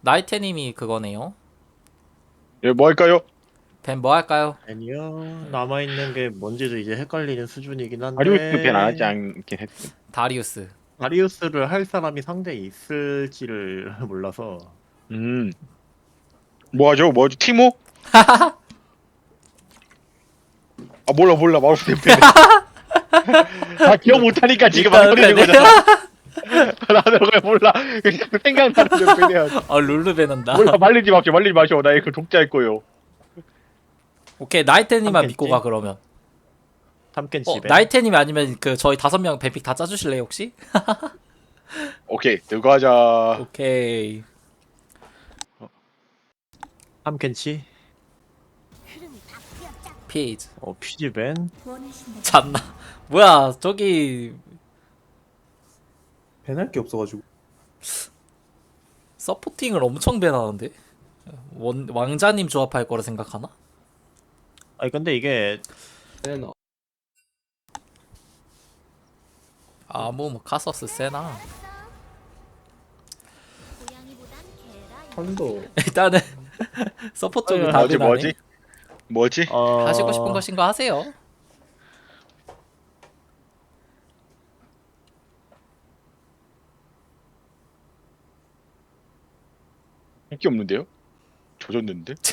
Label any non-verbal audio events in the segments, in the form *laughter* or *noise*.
나이테님이 그거네요. 예, 뭐 할까요? 벤 뭐 할까요? 아니요 남아 있는 게 뭔지도 이제 헷갈리는 수준이긴 한데. 아리우스 벤안 하지 않긴 했어. 다리우스. 다리우스를 할 사람이 상대에 있을지를 *laughs* 몰라서. 음. 뭐 하죠? 뭐 하죠? 티모? *laughs* 아 몰라 몰라 마우스. 아 *laughs* 기억 못하니까 지금 막 일단 네. 거잖아. 나도 그걸 몰라. 그냥 생각나는 템페야. 어 룰루벤 한다. 몰라 말리지 마십시오. 말리지 마시오. 나 이거 독자할 거요. 오케이 나이테님만? 믿고 가 그러면. 탐켄치 어 벤. 나이테님이 아니면 그 저희 다섯 명 뱀픽 다 짜주실래요 혹시? *laughs* 오케이 그거 하자. 오케이. 탐켄치. 피즈. 어 피지 벤. *laughs* 잤나? 뭐야 저기 배날 게 없어가지고 서포팅을 엄청 배나는데 원 왕자님 조합할 거라 생각하나? 아니 근데 이게 세나 아뭐 뭐 카서스 세나 선도 *laughs* 일단은 서포 쪽이 아유, 답이 뭐지 나네. 뭐지? 뭐지? 어... 하시고 싶은 것인 거 하세요. 할게 없는데요? 조졌는데? *laughs*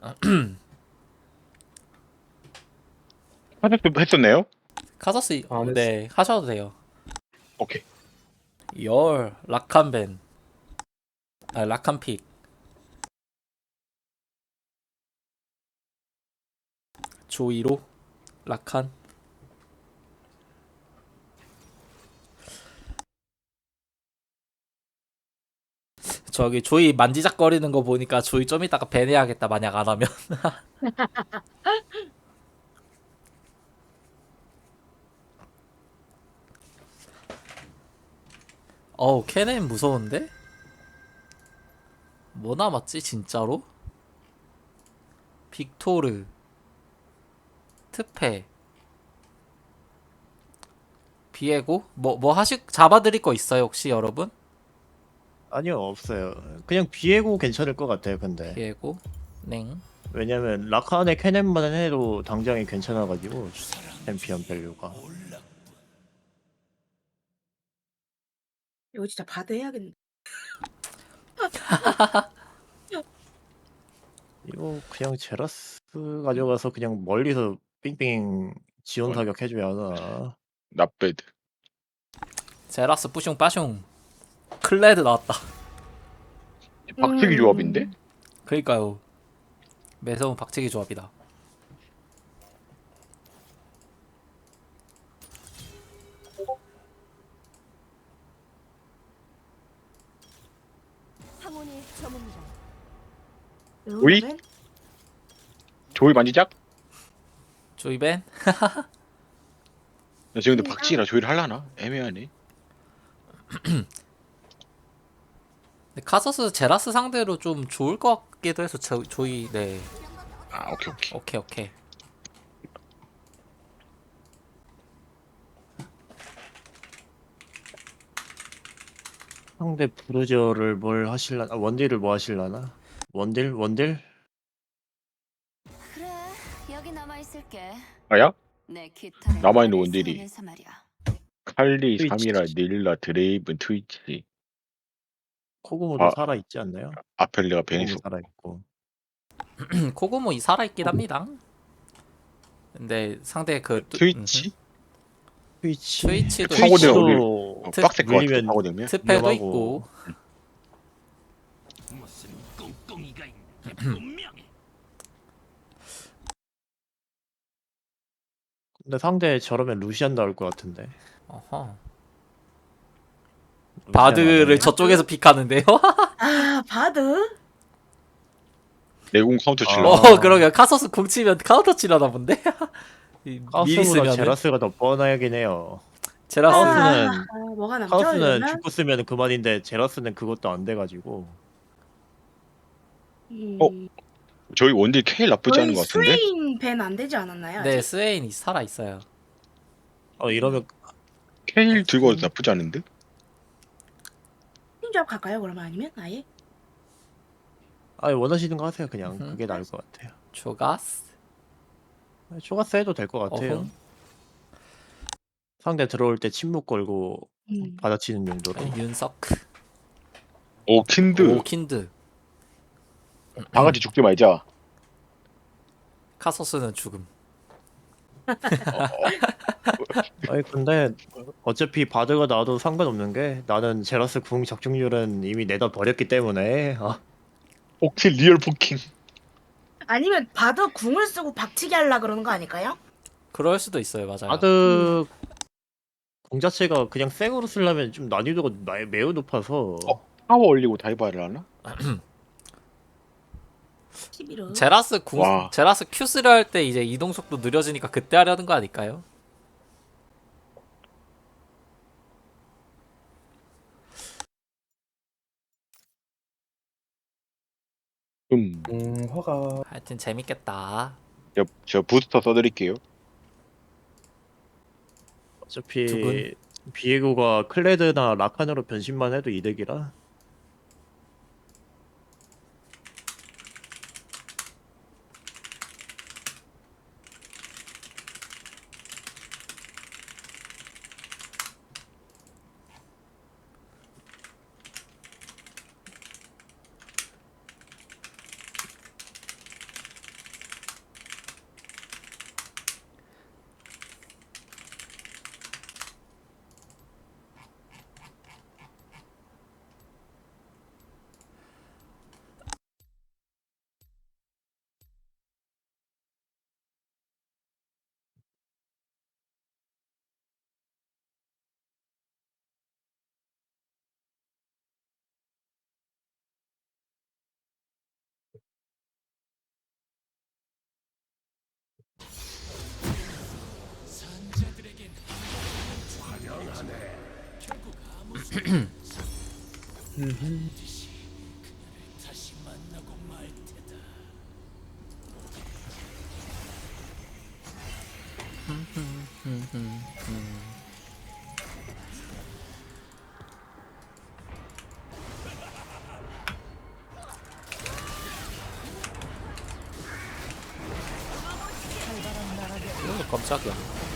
*clears throat* 하셨 했었네요? 카서스 안 했어. 네 하셔도 돼요. 오케이. 열 라칸벤 아 라칸픽 조이로 라칸 저기 조이 만지작거리는 거 보니까 조이 좀 이따가 밴해야겠다 만약 안 하면 *laughs* 어우 캐넨 무서운데? 뭐 남았지 진짜로? 빅토르 트페 비에고? 뭐 뭐 하실 잡아드릴 거 있어요 혹시 여러분? 아니요 없어요. 그냥 비에고 괜찮을 것 같아요. 근데 비에고 냉 왜냐면 라칸의 캐넨만 해도 당장이 괜찮아가지고 챔피언 밸류가. 이거 진짜 바드 해야겠네. *laughs* 이거 그냥 제라스 가져가서 그냥 멀리서 삥삥 지원 사격 해줘야 하나. 나배드. 제라스 뿌숑 빠숑 클레드 나왔다 박치기 음. 조합인데? 그니까요 매서운 박치기 조합이다 항온이 저문이다. 우이? 조이 만지작? 조이벤 나 지금 근데 박치기라 조이를 할라나? 애매하네. *clears throat* 근데 카서스 제라스 상대로 좀 좋을 것 같기도 해서 저, 조이 네아 오케이 오케이. 오케이 오케이 상대 브루저를 뭘 하실라나? 원딜을 뭐 하실라나? 원딜? 원딜? 그래, 여기 남아 있을게. 아야? 내 남아있는 원딜이. 칼리, 트위치. 사미라, 닐라, 드레이븐, 트위치. 코구모도 아. 살아 있지 않나요? 코구모 베니스. 살아 있고. 코고모 이 살아있긴 합니다 근데 상대 그 뚜- 트위치? 트위치. 트위치도 파고들어, 있고, 우리. 트위치도 어, 트- 빡셀 것 같아. 물리면 파고들면. 트페도 위험하고. 있고 근데 상대 저러면 루시안 나올 것 같은데. 어허. 바드를 저쪽에서 픽하는데요? *laughs* 아 바드? 내공 카운터 아. 칠라. 어 그러게요 카서스 궁 치면 카운터 치려나 본데? *laughs* 이 미리 카우스보다 쓰면 제라스가 더 뻔하긴 해요. 제라스 카우스- 카우스는- 아, 아, 뭐가? 카우스는? 죽고 쓰면 그만인데 제라스는 그것도 안 돼가지고. 음, 어, 저희 원딜 케일 나쁘지 않은 것 같은데? 스웨인 밴안 되지 않았나요? 네 아직? 스웨인이 살아 있어요 어 이러면 케일 들고 나쁘지 않은데? 조합 갈까요? 그러면 아니면 아예? 아 원하시는 거 하세요 그냥 음흠. 그게 나을 것 같아요. 초가스. 초가스 해도 될 것 같아요. 어흥. 상대 들어올 때 침묵 걸고 음. 받아치는 용도로. 윤서크. 오 킨드 오킨드. 다 같이 죽지 말자 카서스는 죽음. *laughs* 아니 근데 어차피 바드가 나와도 상관없는 게 나는 제라스 궁 적중률은 이미 내다 버렸기 때문에 아, 혹시 리얼 포킹 아니면 바드 궁을 쓰고 박치기 하려 그러는 거 아닐까요? 그럴 수도 있어요, 맞아요. 바드 궁 자체가 그냥 생으로 쓰려면 좀 난이도가 나- 매우 높아서 어? 파워 올리고 다이바를 하나? *clears throat* 11호. 제라스 궁, 와. 제라스 Q3 할때 이제 이동 속도 느려지니까 그때 하려는 거 아닐까요? 음. 음, 화가 하여튼 재밌겠다. 저, 저 부스터 써드릴게요 어차피? 비에고가 클레드나 라칸으로 변신만 해도 이득이라 이거 깜짝이야.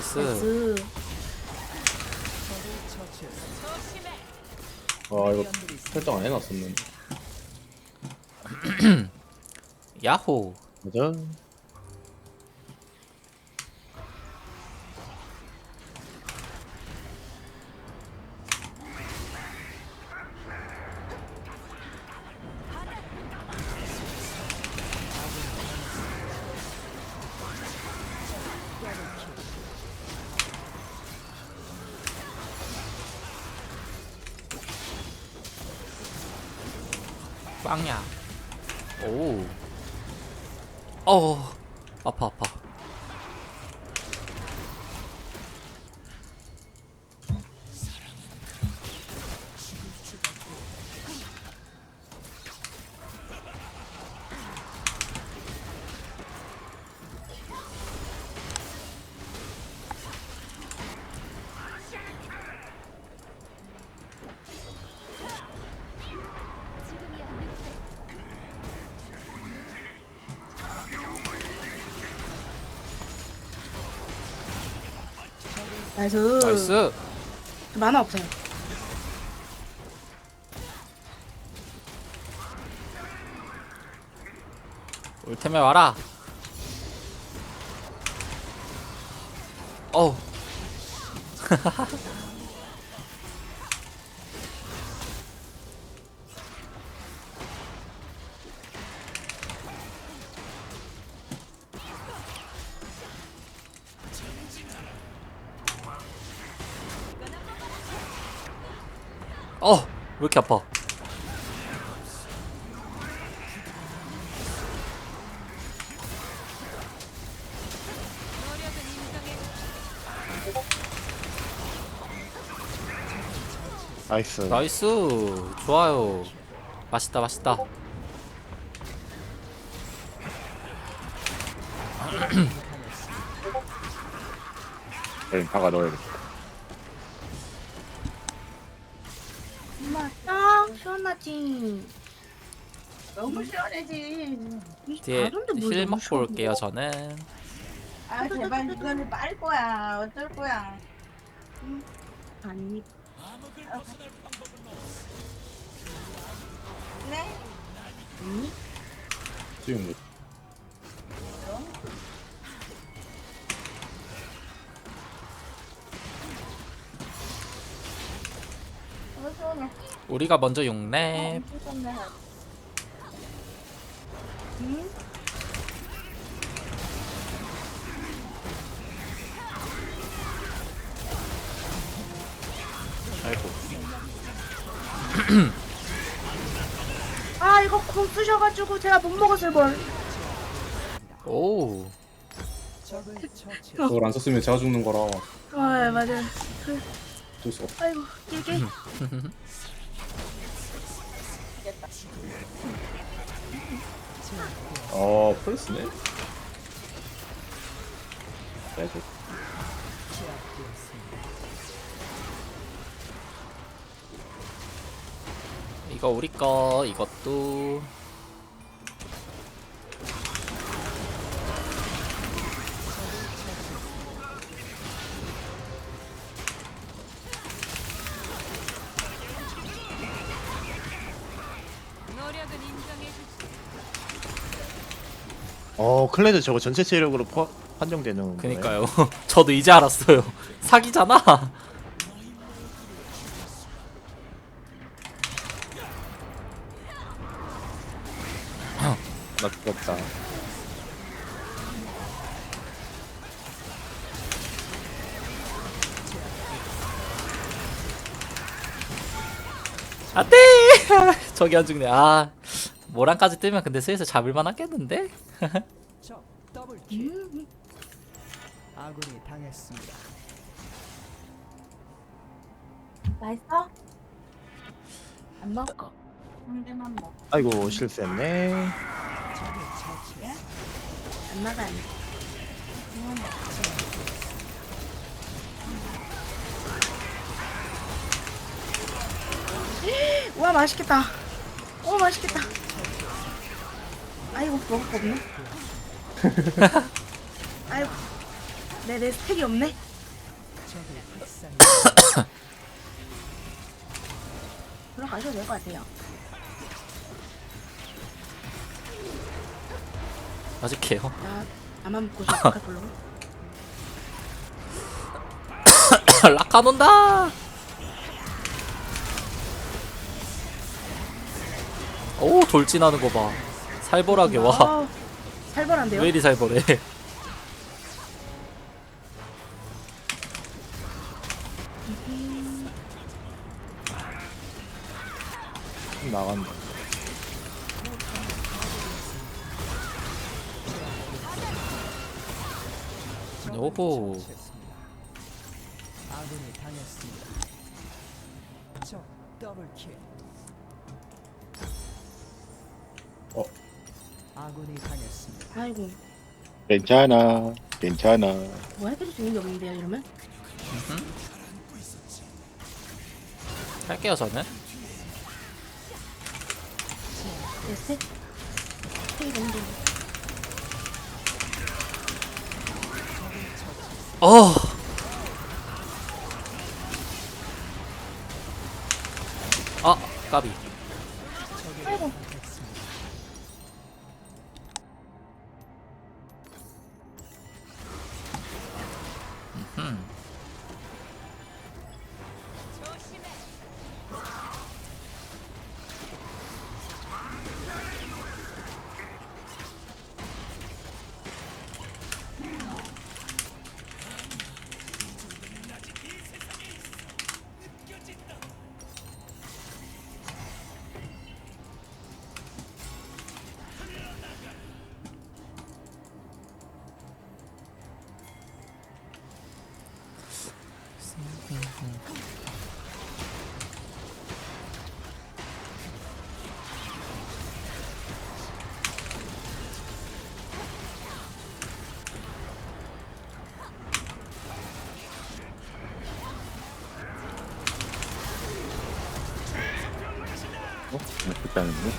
나이스. 나이스. 아 이거 설정 안 해놨었는데 *clears throat* 야호. 맞아 빵야. 오. 어. 아파 아파. 나이스. 나이스. 만화 없어요. 올테메 와라. 어우. *laughs* 이렇게 아파? 나이스 나이스. 좋아요. 맛있다, 맛있다. 네, 다가 넣어야겠다. 맞다 시원하지 너무 시원해지. 뒤에 힐 너무 먹고. 올게요 저는 아 제발 이거를 빨 거야. 어쩔 거야. 아니 네? 지금 어 우리가 먼저 6렙 어, 시원해. 아이고. *clears throat* 아 이거 공 쓰셔가지고 제가 못 먹었을 걸. 오 저걸 안 썼으면 제가 죽는 거라. 아 맞아 어쩔 수가 없어. 아이고 길게 *laughs* 아 펄스네. 빼줘. 이거 우리 거 이것도 어 클레드 저거 전체 체력으로 포, 판정되는. 그니까요. *laughs* 저도 이제 알았어요. *laughs* 사기잖아. 나 죽었다. 안돼! *laughs* 저기 안 죽네. 아 모란까지 뜨면 근데 슬슬 잡을만 하겠는데 적 더블킬 음, 아군이 당했습니다. 맛있어? 안 먹어 한 개만 먹. 아이고 실수했네. 안 나가. 우와 맛있겠다 오 맛있겠다 아이고 먹을 거 없네 아이고. 내내 스택이 없네. 적을 학살 들어가셔도 될 것 같아요. 맞을게요? 나 나만 먹고 싶어 별로. 라칸 온다! 오 돌진하는 거 봐 살벌하게 와. 아, 살벌한데요? 왜 이리 살벌해? 나간다. 오호. 아군이 당했습니다. 적 더블킬 아군이 당했습니다. 아이고 괜찮아. 괜찮아. 뭐 해드릴 수 있는 게 없는데요 이러면 할게요 저는 너무 좋아 어 어? 일단은 뭐?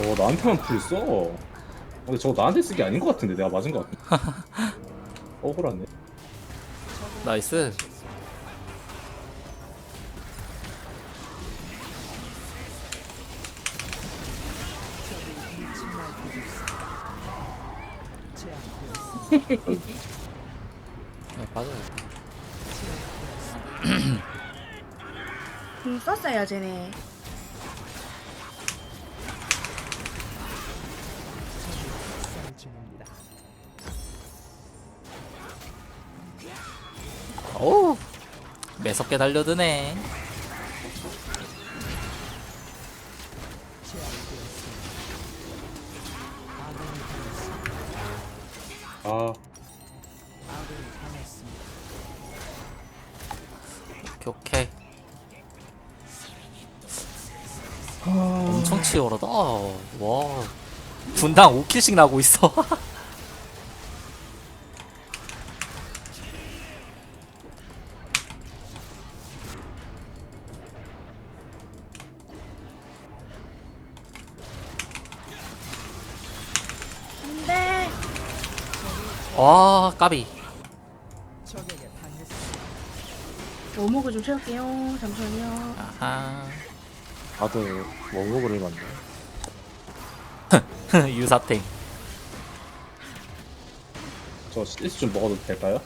어 나한테만 풀 써. 근데 저거 나한테 쓴 게 아닌 것 같은데 내가 맞은 것 같아. *laughs* 억울하네. 나이스 네, 빠져야겠다 궁 썼어요 쟤네. 어우 매섭게 달려드네 분당 5킬씩 나고 있어 근데 와 까비 당했습니다. 원목을 좀 채울게요. 잠시만요. 아하 다들 원곡을 해봤네. *laughs* 유사탱. 저 CS 좀 먹어도 될까요?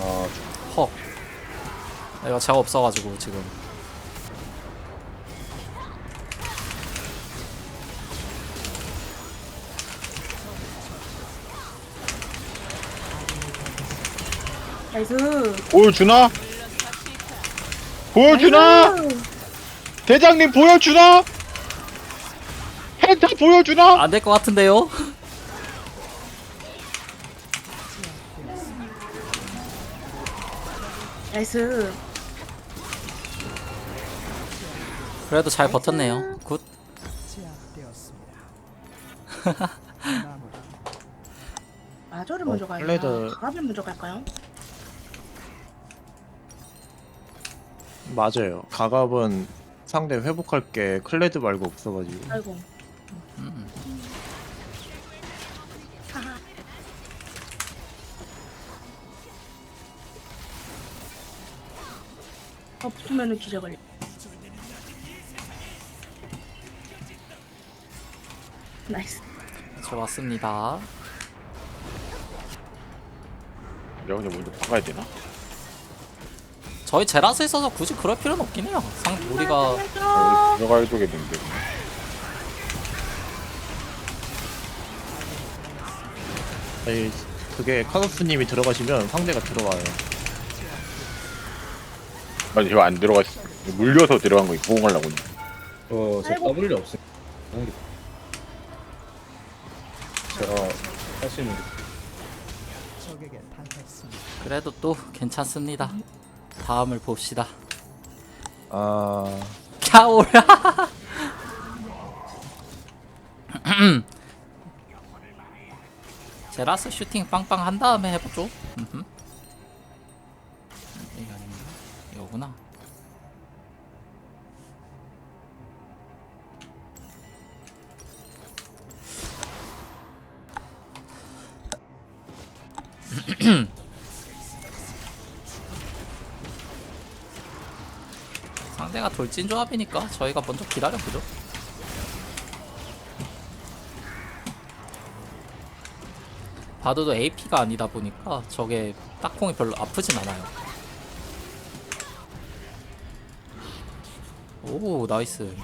아 헉. 내가 제가 없어가지고 지금 나이스. 보여주나? 보여주나? 나이스. 대장님 보여주나? 펜타 보여주나? 안 될 것 같은데요 나이스. 그래도 잘 버텼네요 굿 제압되었습니다. 어, 먼저 갈까요? 플레이드- 가갑을 먼저 갈까요? 맞아요. 가갑은 상대 회복할 게 클레드 말고 없어가지고. 아이고. 음, 하하. 없으면은 기절 걸려. 나이스. 좋았습니다 내가 근데 먼저 박아야 되나? 저희 제라스 있어서 굳이 그럴 필요는 없긴 해요 상 우리가 어, 들어가야 되겠는데 아니, 그게 카노프님이 들어가시면 상대가 들어와요. 아니 이거 안 들어갔어 물려서 들어간 거 보호하려고 저저 아이고. W 없음. 제가 할 수 있는 게. 그래도 또 괜찮습니다 다음을 봅시다. 아, 캬오라. *laughs* 제라스 슈팅 빵빵 한 다음에 해보죠. 음흠. 이게 아닌가? 이거구나 *clears throat* 상대가 돌진 조합이니까 저희가 먼저 기다려보죠 바드도 AP가 아니다 보니까 저게 딱콩이 별로 아프진 않아요. 오 나이스.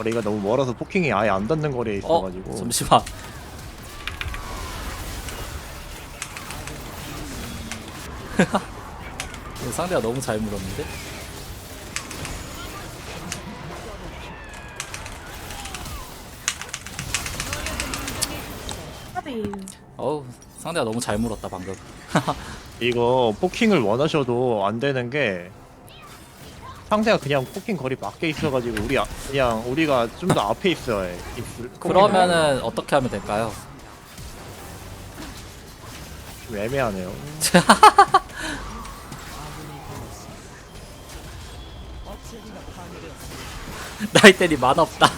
거리가 너무 멀어서 포킹이 아예 안 닿는 거리에 어 있어가지고. 잠시만. *laughs* 이거 상대가 너무 잘 물었는데. 어우 상대가 너무 잘 물었다 방금. *laughs* 이거 포킹을 원하셔도 안 되는 게 상대가 그냥 포킹 거리 밖에 있어가지고 우리 아- 그냥 우리가 좀 더 앞에 있어야 해. 있을- 그러면은 어떻게 하면 될까요? 좀 애매하네요. *laughs* 나이테리 만화 없다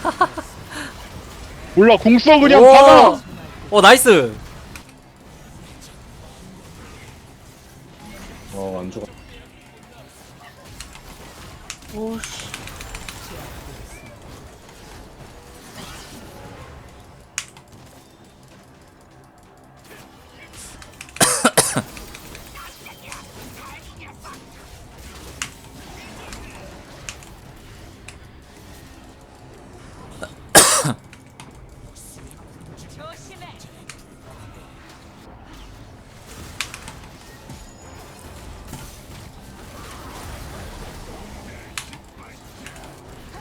몰라 공써 그냥 오! 박아 어 나이스 오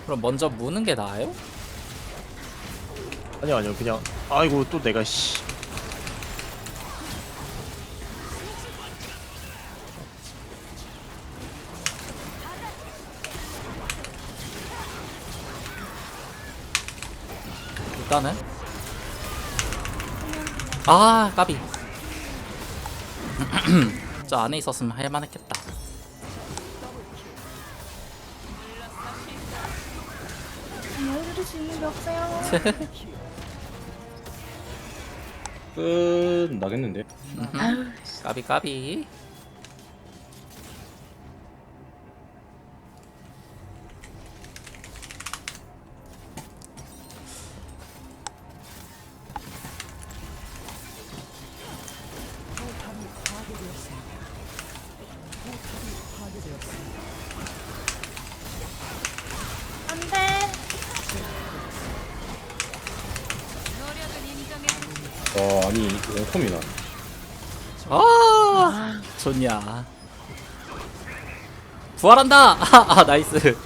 그럼 먼저 무는 게 나아요? 아니요 아니요 그냥 아이고 또 내가 씨. 일단은 아 까비 *clears throat* 저 안에 있었으면 할만했겠다 없어요. 끝 나겠는데 아유. 까비 까비 컴이나. 아 좋냐. 부활한다. *laughs* 아 나이스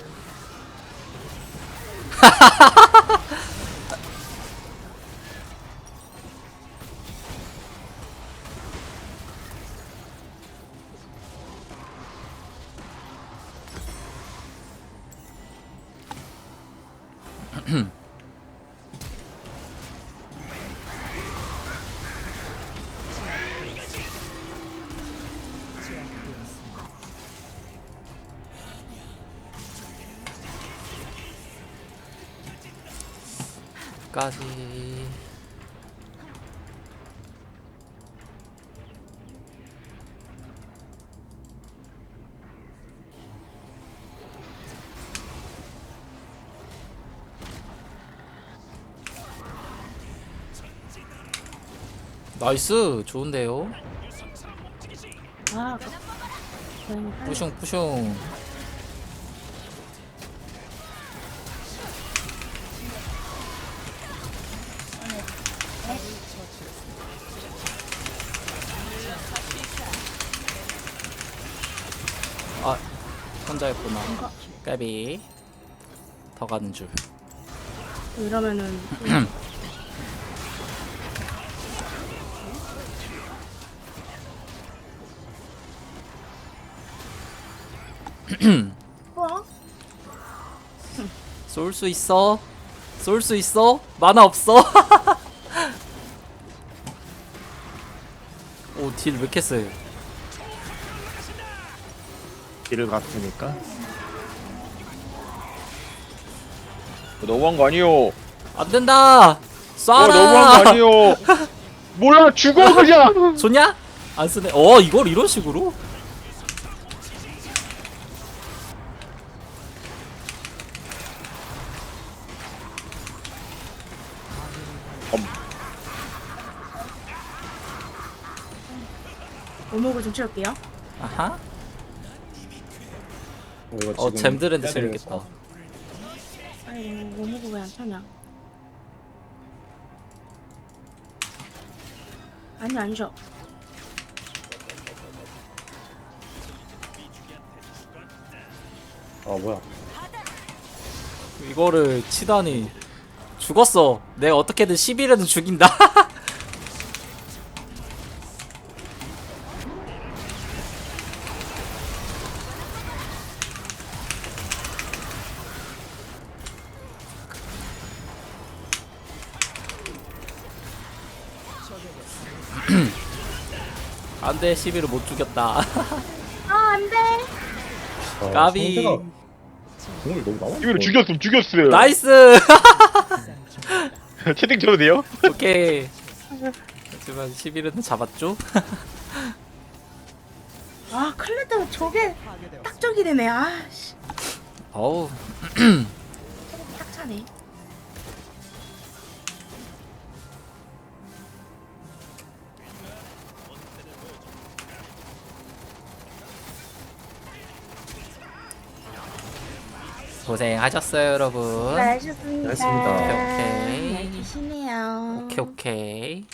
까지. 나이스! 좋은데요? 아. 뿌숑 뿌숑 아 혼자였구나. 까비. 더 가는 줄. 이러면은 뭐? *clears throat* 쏠수 있어? 쏠 수 있어? 만화 없어? *laughs* 오딜 왜 이렇게 세 길을 갔으니까. 너무한 거 아니요. 안 된다. 어, 너무한 거 쏴라 아니요. *laughs* 몰라 죽어 그냥. 좋냐? 안 쓰네. 어 이걸 이런 식으로? 오목을 좀 채울게요. 아하. 어, 이거 어 지금 잼드랜드 해야 재밌겠다 되겠어. 아니 뭐 먹고 왜안 타냐? 아니 아니죠. 아 뭐야 이거를 치다니 죽었어 내가 어떻게든 10일에는 죽인다 *laughs* *clears throat* 안돼 11을 못 죽였다 *laughs* 아 안돼. 아, 까비 상대가 공을 너무 남았어 이거를 죽였음 죽였음. 나이스 *laughs* 채팅 쳐도 돼요? *laughs* 오케이 하지만 11은 잡았죠? 아 클레드 저게 딱 저기 되네. 아씨. 어우 딱 차네. 고생하셨어요 여러분 네, 잘하셨습니다. 잘했습니다. 오케이, 오케이. 잘 계시네요. 오케이 오케이